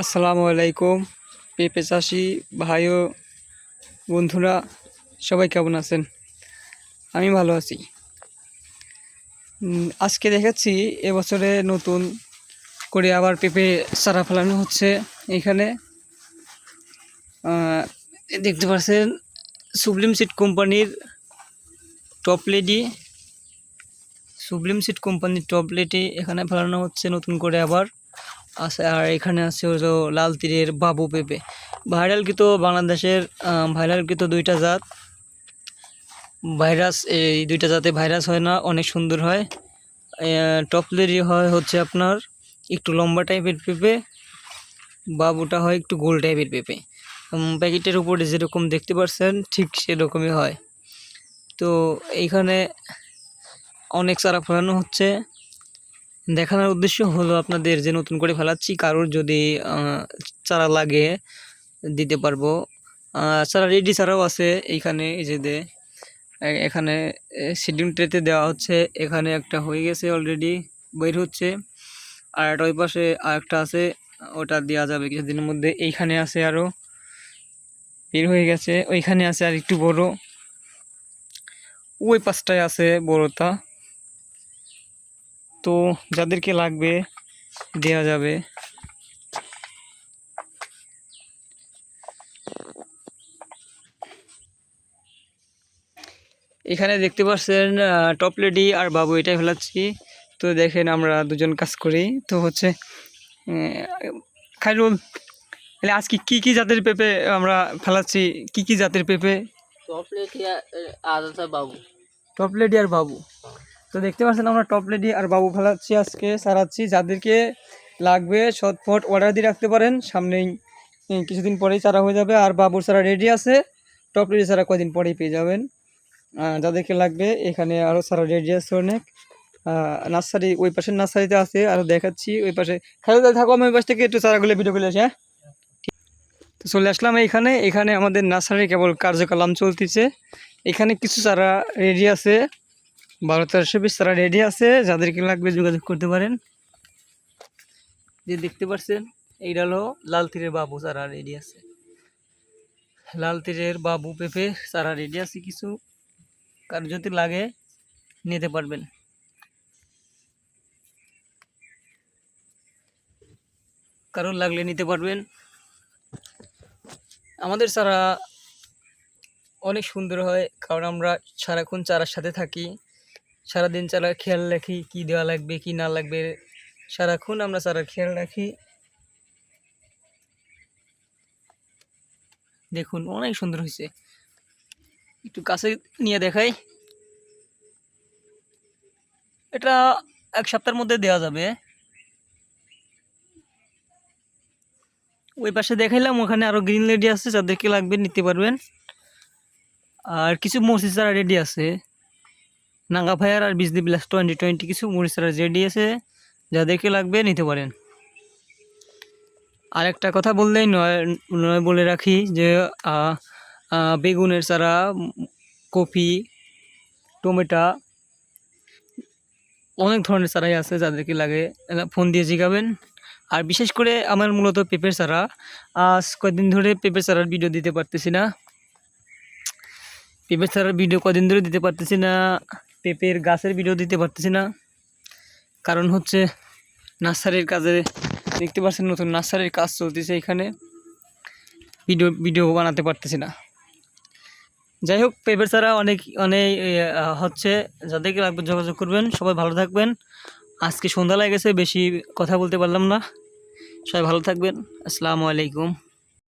আসসালামু আলাইকুম, পেঁপে চাষি, ভাই ও বন্ধুরা, সবাই কেমন আছেন? আমি ভালো আছি। আজকে দেখাচ্ছি এবছরে নতুন করে আবার পেঁপে চারা ফেলানো হচ্ছে এখানে। দেখতে পাচ্ছেন সুবলিম সিট কোম্পানির টপ লেডি সুবলিম সিট কোম্পানির টপ লেডি এখানে ফেলানো হচ্ছে নতুন করে আবার। আছে আর এখানে আছে হলো লাল তীরের বাবু পেঁপে। ভাইরালকৃত বাংলাদেশের আহ, ভাইরালকৃত দুইটা জাত। ভাইরাস এই দুইটা জাতে ভাইরাস হয় না অনেক সুন্দর হয়। টপলেরি হয় হচ্ছে আপনার একটু লম্বা টাইপের পেঁপে বাবুটা হয় একটু গোল টাইপের পেঁপে। প্যাকেটের উপরে যেরকম দেখতে পাচ্ছেন ঠিক সেরকমই হয়। তো এইখানে অনেক চারা ফেলানো হচ্ছে। দেখানোর উদ্দেশ্য হলো আপনাদের যে নতুন করে ফেলাচ্ছি, কারোর যদি চারা লাগে দিতে পারব। চারা রেডি চারাও আছে এইখানে, এই যে দে এখানে শিডিউল ট্রেতে দেওয়া হচ্ছে। এখানে একটা হয়ে গেছে অলরেডি বের হচ্ছে। আর একটা ওই পাশে আর একটা আছে, ওটা দেওয়া যাবে কিছুদিনের মধ্যে। এইখানে আছে আরও বের হয়ে গেছে। ওইখানে আছে আর একটু বড়। ওই পাশটায় আছে বড়টা। তো যাদেরকে লাগবে দেওয়া যাবে। এখানে দেখতে পাচ্ছেন টপ লেডি আর বাবু এটাই ফেলাচ্ছি। তো দেখেন আমরা দুজন কাজ করি। তো হচ্ছে খাইরুল তাহলে আজকে কি কি জাতের পেঁপে আমরা ফেলাচ্ছি? কি কি জাতের পেঁপে? চকলেট আদাটা বাবু। টপ লেডি আর বাবু। তো দেখতে পাচ্ছেন আমরা টপ লেডি আর বাবু ফেলাচ্ছি আজকে, সারাচ্ছি। যাদেরকে লাগবে শটফট অর্ডার দিয়ে রাখতে পারেন, সামনেই কিছুদিন পরেই চারা হয়ে যাবে। আর বাবুর চারা রেডি আছে টপ লেডি চারা কদিন পরেই পেয়ে যাবেন। যাদেরকে লাগবে, এখানে আরও সারা রেডি আছে অনেক। নার্সারি, ওই পাশের নার্সারিতে আছে আরও দেখাচ্ছি, ওই পাশে। খেলে থাকো, আমি ওই পাশ থেকে একটু চারাগুলো ভিডিও করে আসি হ্যাঁ? তো চলে আসলাম এইখানে। এখানে আমাদের নার্সারি কেবল কার্যকলাপ চলতেছে। এখানে কিছু চারা রেডি আছে। বারো তেরোশো পিস তারা রেডি আছে, যাদেরকে লাগবে যোগাযোগ করতে পারেন। যে দেখতে পাচ্ছেন এইটা হলো লাল তীরের বাবু চারা রেডি আছে। লাল তীরের বাবু পেঁপে চারা রেডি আছে, কিছু কার যদি লাগে, নিতে পারবেন। কারোর লাগলে নিতে পারবেন। আমাদের চারা অনেক সুন্দর হয়, কারণ আমরা সারাক্ষণ চারার সাথে থাকি। সারাদিন চারা খেয়াল রাখি কি দেওয়া লাগবে, কি না লাগবে। সারাক্ষণ আমরা চারার খেয়াল রাখি। দেখুন, অনেক সুন্দর হয়েছে। একটু কাছে নিয়ে দেখাই। এটা এক সপ্তাহের মধ্যে দেওয়া যাবে। ওই পাশে দেখাইলাম, ওখানে আরও গ্রিন লেডি আছে, যাদেরকে লাগবে নিতে পারবেন। আর কিছু চারা রেডি আছে। নাঙ্গা ফায়ার আর বিজলি প্লাস টোয়েন্টি টোয়েন্টি কিছু মরিচ চারা রেডি আছে যাদেরকে লাগবে, নিতে পারেন। আর একটা কথা বললেই নয় নয় বলে রাখি যে বেগুনের চারা, কপি, টমেটা, অনেক ধরনের চারাই আছে যাদেরকে লাগে ফোন দিয়ে জিগাবেন। আর বিশেষ করে আমার মূলত পেঁপের চারা, আজ কয়েকদিন ধরে পেঁপের চারার ভিডিও দিতে পারতেছি না। পেঁপের চারার ভিডিও কদিন ধরে দিতে পারতেছি না। পেঁপের গাছের ভিডিও দিতে পারতেছি না। কারণ হচ্ছে নার্সারির কাজে দেখতে পাচ্ছেন নতুন নার্সারির কাজ চলতেছে এখানে। ভিডিও ভিডিও বানাতে পারতেছি না। যাই হোক, পেঁপের ছাড়া অনেক অনেক হচ্ছে। যাদেরকে লাগবে যোগাযোগ করবেন, সবাই ভালো থাকবেন। আজকে সন্ধ্যা লেগেছে বেশি কথা বলতে পারলাম না। সবাই ভালো থাকবেন। আসসালামু আলাইকুম।